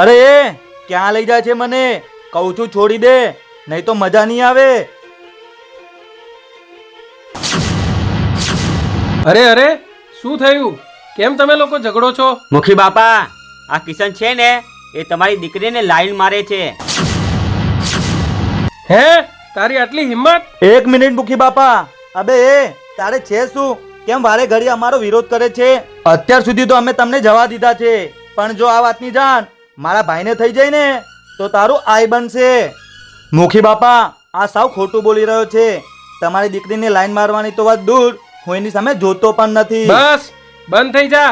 અરે એ ક્યાં લઈ જાય છે મને? કહું છું છોડી દે. નહીં તો મજા નહીં આવે. અરે અરે શું થયું? કેમ તમે લોકો ઝઘડો છો? મુખી બાપા આ કિશન છે ને એ તમારી દીકરીને લાઈન મારે છે. હે તારી આટલી હિંમત? એક મિનિટ મુખી બાપા. અબે એ તારે છે શું? કેમ વારે ઘડી અમારો વિરોધ કરે છે? અત્યાર સુધી તો અમે તમને જવા દીધા છે. પણ જો આ વાતની જાણ મારા ભાઈને થઈ જાય ને તો તારું આઈ બનશે. મુખી બાપા આ સાવ ખોટું બોલી રહ્યો છે. તમારી દીકરીને લાઈન મારવાની તો વાત દૂર હું એની સામે જોતો પણ નથી. બસ બંધ થઈ જા.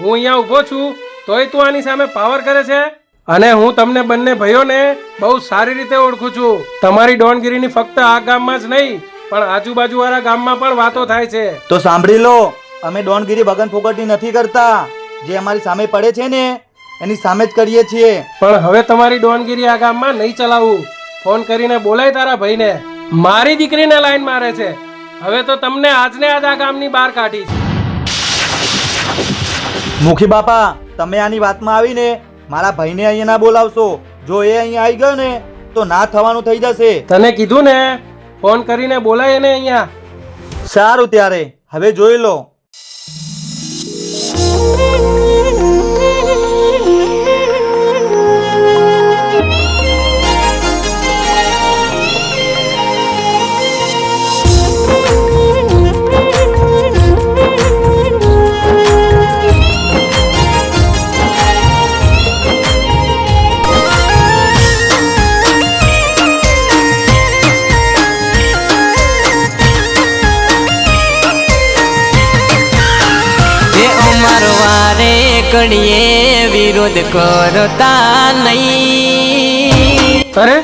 હું અહીંયા ઊભો છું તોય તું આની સામે પાવર કરે છે. અને હું તમને બંને ભાઈઓને બહુ સારી રીતે ઓળખું છું. તમારી ડોનગીરીની ફક્ત આ ગામમાં જ નહીં પણ આજુબાજુવાળા ગામમાં પણ વાતો થાય છે. તો સાંભળી લો અમે ડોનગીરી ભગન ફોગટની નથી કરતા. જે અમારી સામે પડે છે ને એની સામે જ કરીએ છીએ. પણ હવે તમારી ડોનગીરી આ ગામમાં નહીં ચલાવું. ફોન કરીને બોલાય તારા ભાઈને. મારી દીકરીને લાઈન મારે છે. હવે તો તમને આજને આજ આ ગામની બહાર કાઢી છે. મુખી બાપા તમે આની વાતમાં આવીને મારા ભાઈને અહીંયા ના બોલાવશો. જો એ અહીંયા આવી ગયો ને તો ના થવાનું થઈ જશે. તને કીધું ને ફોન કરીને બોલાય એને અહીંયા. સારું ત્યારે. હવે જોઈ લો. કડીએ વિરોધ કરતા નહીં. અરે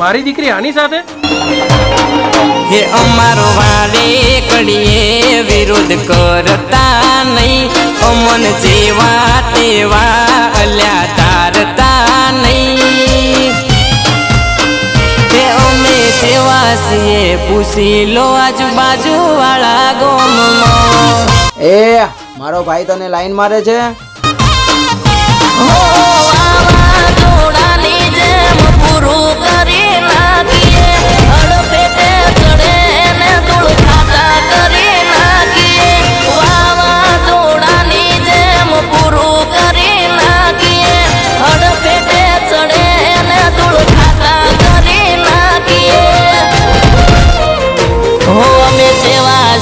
મારી દીકરી આની સાથે? હે અમારો વારે કડીએ વિરોધ કરતા નહીં. અમન જેવા તેવા અલ્યા તારતા નહીં. તે અમે જેવા છીએ પૂછી લો આજુબાજુ વાળા ગોમમાં. એ મારો ભાઈ તને લાઈન મારે છે?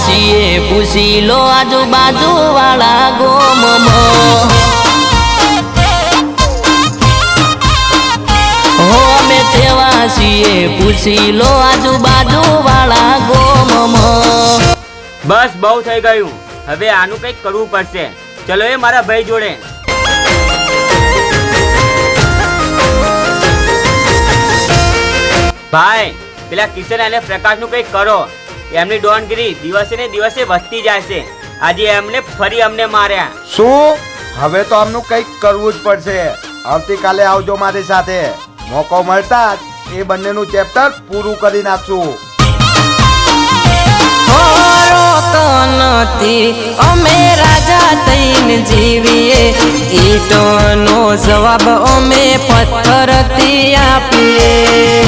છીએ પૂછી લો આજુબાજુ વાળા ગોમમાં. પૂછી લો આજુબાજુ વાળા ગોમમાં. બસ બહુ થઈ ગયું. હવે આનું કંઈક કરવું પડશે. ચલો એ મારા ભાઈ જોડે. ભાઈ પેલા કિશન અને પ્રકાશનું કંઈક કરો. એમની ડોનગીરી દિવસે ને દિવસે વધતી જાય છે આજે એમને ફરી અમને માર્યા. શું? હવે તો આમનું કંઈક કરવું જ પડશે. આવતીકાલે આવજો મારી સાથે. મોકો મળતા જ. એ બંનેનું ચેપ્ટર પૂરું કરી નાખશું. નથી, અમે રાજા થઈને જીવીએ. ઈટોનો જવાબ અમે પથ્થરથી આપીએ.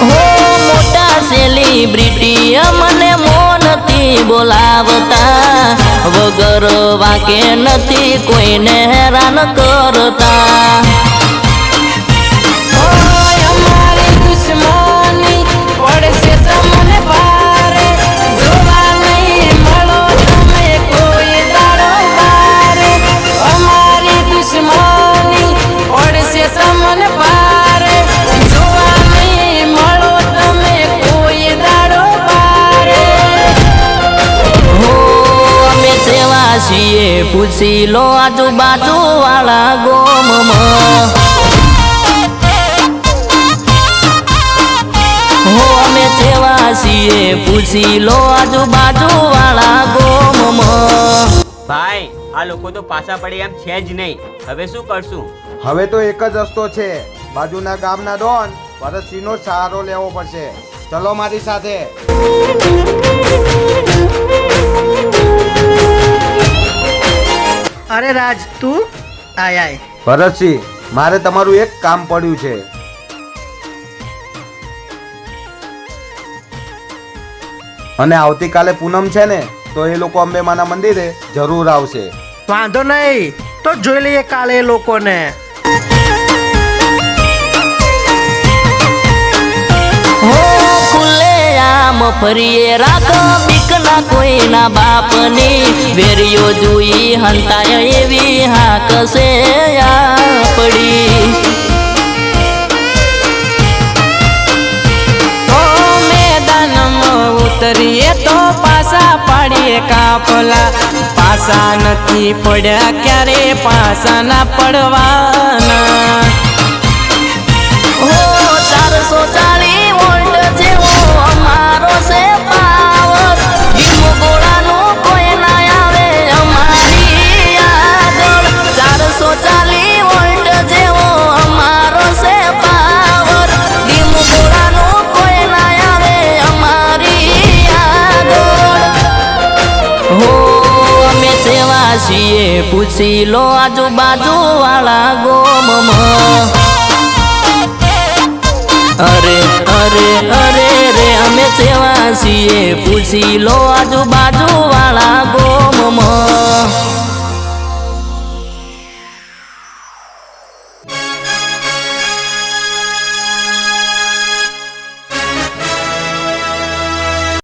હો મોટા સેલિબ્રિટી અમને મોનથી બોલાવતા. વગર વાકે નથી કોઈને હેરાન કરતા. પૂછી લો આજુબાજુ વાળા ગોમમાં. હો અમે જેવા છીએ પૂછી લો આજુબાજુ વાળા ગોમમાં. ભાઈ આ લોકો તો પાછા પડે એમ છે જ નહીં. હવે શું કરશું? હવે તો એક જ રસ્તો છે. બાજુના ગામના ડોન ભરતસિંહનો સહારો લેવો પડશે. ચલો મારી સાથે. અરે રાજ તું? આય આય. ભરતસિંહ મારે તમારું એક કામ પડ્યું છે. અને આવતીકાલે પૂનમ છે ને તો એ લોકો અંબે માના મંદિરે જરૂર આવશે. વાંધો નહીં. તો જોઈ લઈએ કાલે એ લોકોને. હો આમ ફરીએ રાખો બીકના કોઈના બાપની. વેરીઓ જોઈ હંતાય એવી હાક છે આપડી. ઉતરીએ તો પાસા પાડીએ કાપલા પાસા નથી પડ્યા ક્યારે પાસા ના પડવાના. છીએ પૂછી લો આજુબાજુ વાળા ગોમમાં. અરે અરે અરે રે, અમે સેવા છીએ. પૂછી લો આજુબાજુ વાળા